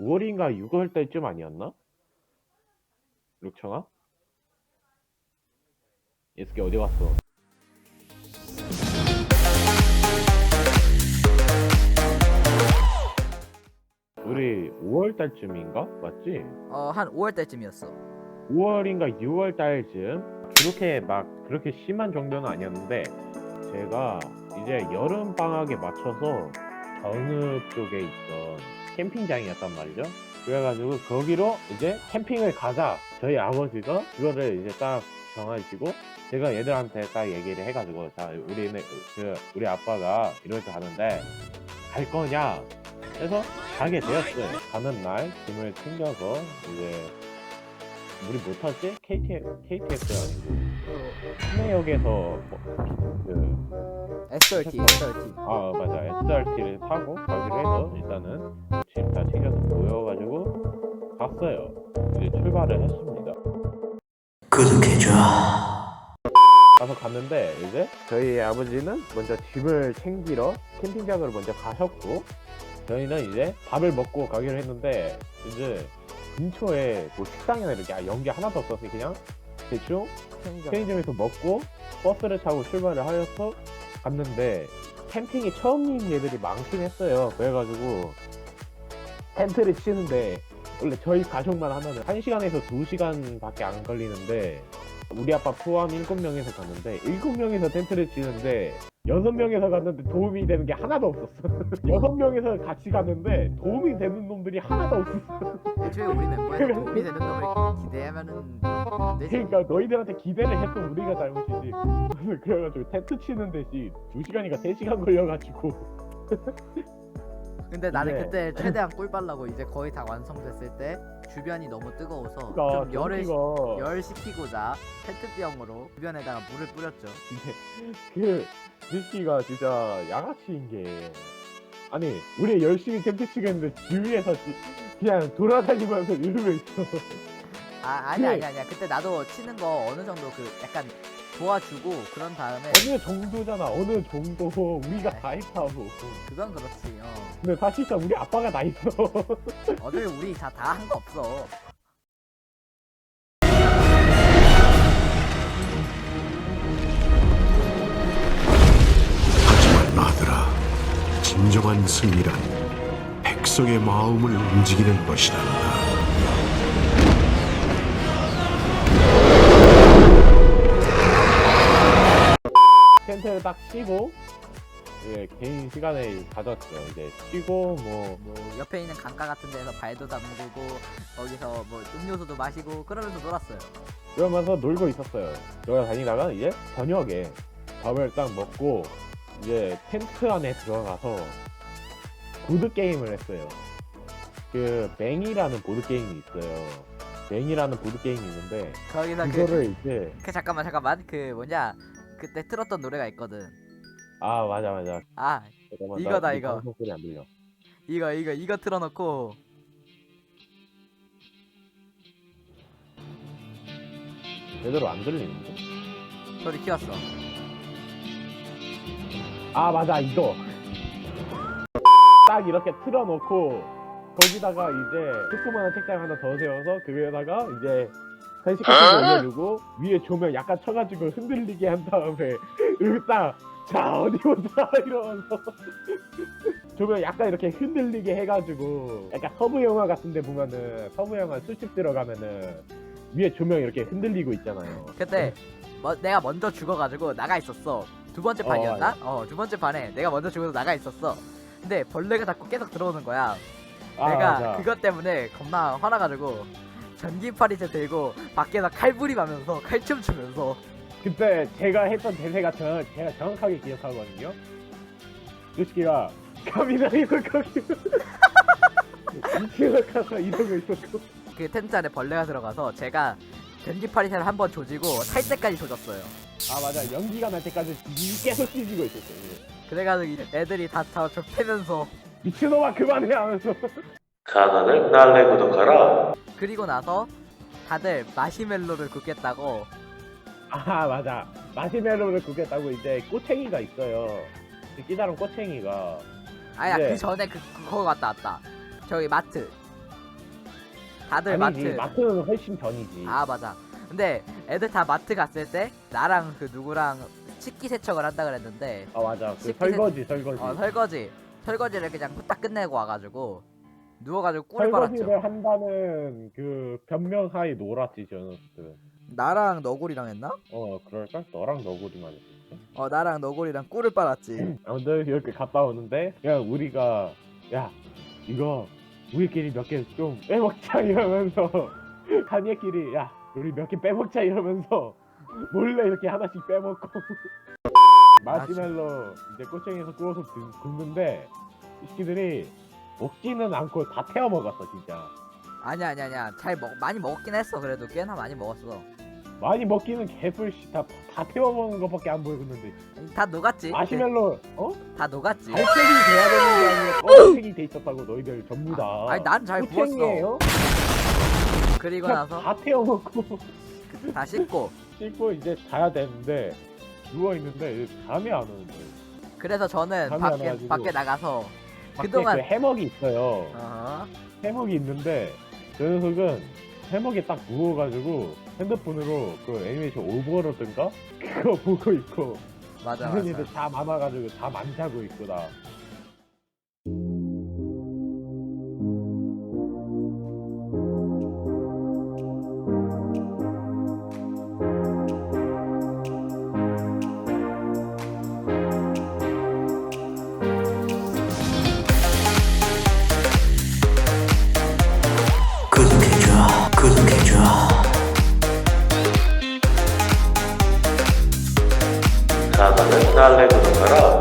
5월인가 6월 달쯤 아니었나? 룩청아? 예스케 어디 갔어? 우리 5월 달쯤인가? 맞지? 어, 한 5월 때쯤이었어. 5월인가 6월 달쯤 그렇게 막 그렇게 심한 정도는 아니었는데 제가 이제 여름 방학에 맞춰서 전읍 쪽에 있던 캠핑장이었단 말이죠. 그래가지고 거기로 이제 캠핑을 가자. 저희 아버지가 그거를 이제 딱 정하시고 제가 얘들한테 딱 얘기를 해가지고 자 우리는 그 우리 아빠가 이렇게 가는데 갈 거냐? 그래서 가게 되었어요. 가는 날 짐을 챙겨서 이제 우리 뭐 탔지? KTX, KTX 아니고 시내역에서 뭐, 그, SRT, SRT. 아 맞아 SRT를 타고 가기로 해서 일단은 짐 다 챙겨서 모여가지고 갔어요. 이제 출발을 했습니다. 구독해줘. 가서 갔는데 이제 저희 아버지는 먼저 짐을 챙기러 캠핑장으로 먼저 가셨고 저희는 이제 밥을 먹고 가기로 했는데 이제 근처에 뭐 식당이나 이렇게 아, 연기 하나도 없어서 그냥 대충 편의점에서 먹고 버스를 타고 출발을 하여서 갔는데 캠핑이 처음인 애들이 많긴 했어요. 그래가지고 텐트를 치는데 원래 저희 가족만 하면은 1시간에서 2시간밖에 안 걸리는데 우리 아빠 포함 7명에서 갔는데 7명에서 텐트를 치는데 6명에서 갔는데 도움이 되는 게 하나도 없었어. 6명에서 같이 갔는데 도움이 되는 놈들이 하나도 없었어. 애초에 우리 멤버에서 도움이 되는 놈을 기대하면은 안 되지. 그러니까 너희들한테 기대를 했던 우리가 잘못이지. 그래가지고 텐트 치는 대신 2시간인가 3시간 걸려가지고 근데 나는 네. 그때 최대한 꿀 빨라고 이제 거의 다 완성됐을 때 주변이 너무 뜨거워서 그러니까 좀 열을 경기가 열 식히고자 페트병으로 주변에다가 물을 뿌렸죠. 그 느끼가 진짜 양아치인 게 아니 우리 열심히 텐트 치겠는데 주위에서 지- 그냥 돌아다니면서 이러고 있어. 아 아니 그- 아니 아니야. 그때 나도 치는 거 어느 정도 그 약간 도와주고 그런 다음에 어느 정도잖아 어느 정도 우리가 다 했다고. 그건 그렇지. 어. 근데 사실상 우리 아빠가 다 있어. 어차피 우리 다 다 한 거 없어. 하지만 아들아, 진정한 승리란 백성의 마음을 움직이는 것이란다. 텐트를 딱 치고 예, 개인 시간을 가졌죠. 이제 쉬고 뭐 뭐 옆에 있는 강가 같은 데서 발도 담그고 거기서 뭐 음료수도 마시고 그러면서 놀았어요. 그러면서 놀고 있었어요. 돌아다니다가 이제 저녁에 밥을 딱 먹고 이제 텐트 안에 들어가서 보드 게임을 했어요. 그 맹이라는 보드 게임이 있어요. 맹이라는 보드 게임이 있는데 거기서 그, 그거를 이제 그 잠깐만 잠깐만 그 뭐냐 그때 틀었던 노래가 있거든. 아 맞아 맞아. 아 잠깐만, 이거다, 나 이거. 방송 소리 안 들려. 이거 이거 이거 틀어놓고 제대로 안 들리는데? 소리 키웠어. 아 맞아 이거 딱 이렇게 틀어놓고 거기다가 이제 조그마한 책상 하나 더 세워서 그 위에다가 이제 간식 같은 거 올려주고 위에 조명 약간 쳐가지고 흔들리게 한 다음에 여기 딱자 어디 보자 이러면서 조명 약간 이렇게 흔들리게 해가지고 약간 서부 영화 같은데 보면은 서부 영화 술집 들어가면은 위에 조명 이렇게 흔들리고 있잖아요. 그때 뭐, 내가 먼저 죽어가지고 나가 있었어. 두 번째 어, 판이었나? 어, 두 번째 판에 내가 먼저 죽어서 나가 있었어. 근데 벌레가 자꾸 계속 들어오는 거야. 아, 내가 맞아. 그것 때문에 겁나 화나가지고 전기파리채 들고 밖에서 칼부림하면서 칼춤 추면서 그때 제가 했던 대세가 저, 제가 정확하게 기억하거든요. 유스키가 카미나이로 가기 2층을 가서 이러고 있었고 그 텐트 안에 벌레가 들어가서 제가 전기파리채를 한 번 조지고 탈 때까지 조졌어요. 아 맞아 연기가 날 때까지 계속 찢이고 있었어요. 그래가지고 이 애들이 다 저 패면서 미친놈아 그만해 하면서 가나는 날래 구독하라. 그리고 나서 다들 마시멜로를 굽겠다고. 아 맞아. 마시멜로를 굽겠다고 이제 꼬챙이가 있어요. 그 끼다란 꼬챙이가. 아야 네. 그 전에 그 그거 갔다 왔다. 저기 마트. 다들 아니지 마트. 마트는 훨씬 전이지. 아 맞아. 근데 애들 다 마트 갔을 때 나랑 그 누구랑 식기 세척을 한다 그랬는데 아 맞아. 그 식기 설거지 설거지. 어 설거지. 설거지를 그냥 후딱 끝내고 와가지고 누워가지고 빨았죠 설거지를 한다는 그 변명 하에 놀았지 저는 그때. 나랑 너구리랑 했나? 어 그럴까? 너랑 너구리만 했었지 어 나랑 너구리랑 꿀을 빨았지 아무튼 이렇게 갔다 오는데 그냥 우리가 야 이거 우리끼리 몇 개 좀 빼먹자 이러면서 한예끼리 야 우리 몇 개 빼먹자 이러면서 몰래 이렇게 하나씩 빼먹고 마시멜로 이제 꼬챙이에서 구워서 구- 굽는데 이 새끼들이 먹지는 않고 다 태워 먹었어 진짜. 아니야 아니야 아니야. 잘 먹 많이 먹었긴 했어 그래도. 꽤나 많이 먹었어. 많이 먹기는 개뿔씨. 다, 다 태워 먹는 것밖에 안 보이는데. 다 녹았지? 마시멜로 어? 다 녹았지? 갈색이 돼야 되는 게 아니라 검은색이 돼 있었다고 너희들 전부 다. 아니 난 잘 구웠어? 그리고 그냥 나서? 다 태워 먹고. 다 씻고. 씻고 이제 자야 되는데 누워 있는데 잠이 안 오는데. 그래서 저는 잠이 안 밖에 와가지고. 밖에 나가서 밖에 그동안- 그 해먹이 있어요. 어 해먹이 있는데 저 녀석은 해먹에 딱 누워가지고 핸드폰으로 그 애니메이션 오버로든가? 그거 보고 있고 맞아 맞아. 잠안 와가지고 잠안 자고 있고 나 구독해줘 사과는 날래 구독하라